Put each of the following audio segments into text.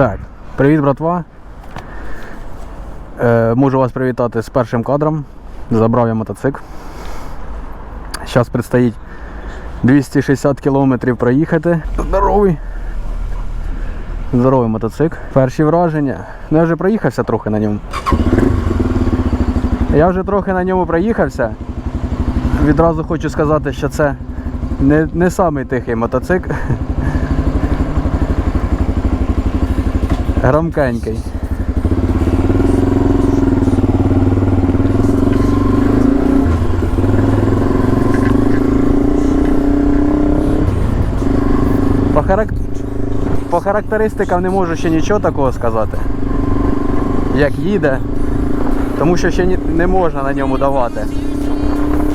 Так, привіт, братва. Е, можу вас привітати з першим кадром. Забрав я мотоцикл. Зараз предстоїть 260 кілометрів проїхати. Здоровий. Здоровий мотоцикл. Перші враження. Ну я вже проїхався трохи на ньому. Я вже трохи на ньому проїхався. Відразу хочу сказати, що це не, не самий тихий мотоцикл. Громкенький. По, харак... По характеристикам не можу ще нічого такого сказати. Як їде. Тому що ще не можна на ньому давати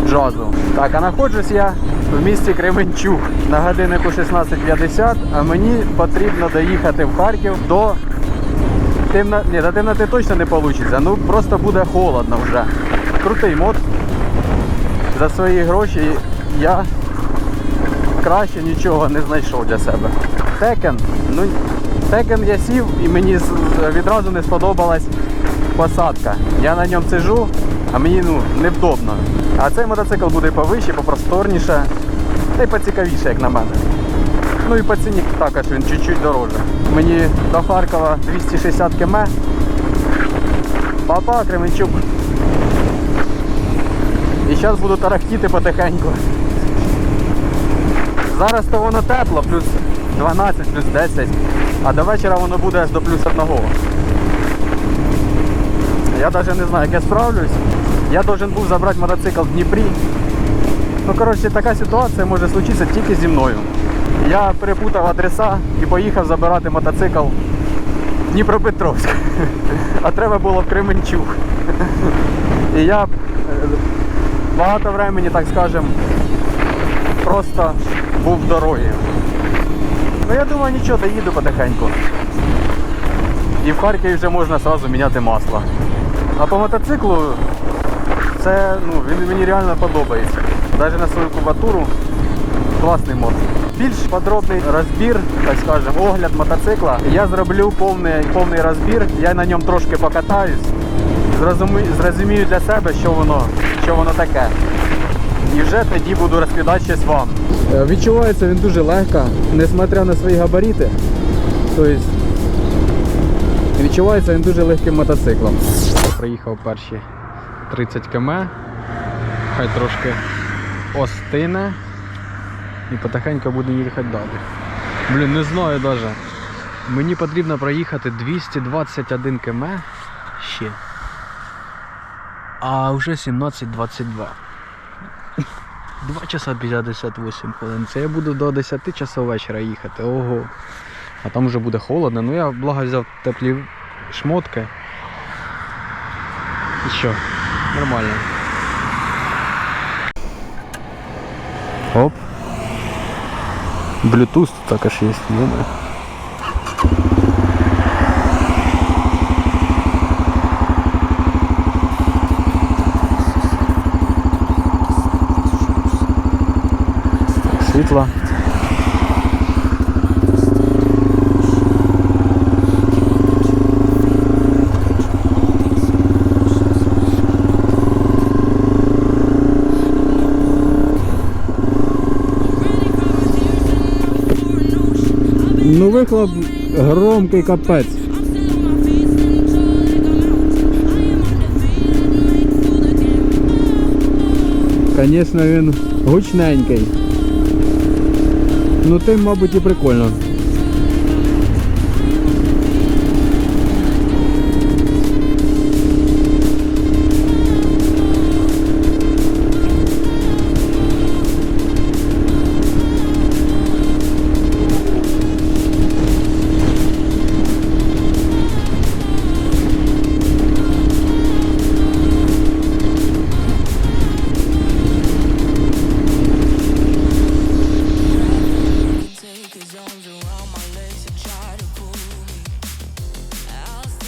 джазу. Так, а знаходжусь я в місті Кременчук на годиннику 16.50, а мені потрібно доїхати в Харків до темно... Ні, до темноти точно не вийде, ну просто буде холодно вже. Крутий мод. За свої гроші я краще нічого не знайшов для себе. Текен, ну Текен я сів і мені відразу не сподобалась посадка. Я на ньому сижу, а мені ну невдобно. А цей мотоцикл буде повище, попросторніше, та й поцікавіше, як на мене. Ну і по ціні також він чуть-чуть дороже. Мені до Харкова 260 км. Папа, Кременчук. І зараз буду тарахтіти потихеньку. Зараз то воно тепло, плюс 12, плюс 10, а до вечора воно буде аж до плюс 1. Я навіть не знаю, як я справлюсь. Я должен був забрати мотоцикл в Дніпрі. Ну, коротше, така ситуація може случитися тільки зі мною. Я перепутав адреса і поїхав забирати мотоцикл Дніпропетровськ. А треба було в Кременчук. І я е, багато времени, так скажем, просто був в дорогі. Ну я думаю, нічого, доїду потихеньку. І в Харкові вже можна одразу міняти масло. А по мотоциклу це ну, він мені реально подобається. Навіть на свою кубатуру класний мод. Більш подробний розбір, так скажемо, огляд мотоцикла. Я зроблю повний, повний розбір, я на ньому трошки покатаюсь, зрозумію, зрозумію для себе, що воно, що воно таке. І вже тоді буду розповідати щось вам. Відчувається він дуже легко, несмотря на свої габарити. Тобто відчувається він дуже легким мотоциклом. Проїхав перші 30 км, хай трошки остине і потихеньку буде їхати далі. Блін, не знаю навіть. Мені потрібно проїхати 221 км ще. А вже 17.22. 2 часа 58 хвилин. Це я буду до 10 часов вечора їхати. Ого. А там вже буде холодно. Ну я благо взяв теплі шмотки. І що? Нормально. Оп. Bluetooth також є, думаю. Світло. Ну вихлоп громкий капець. Звісно, він гучненький. Ну тим, мабуть, і прикольно.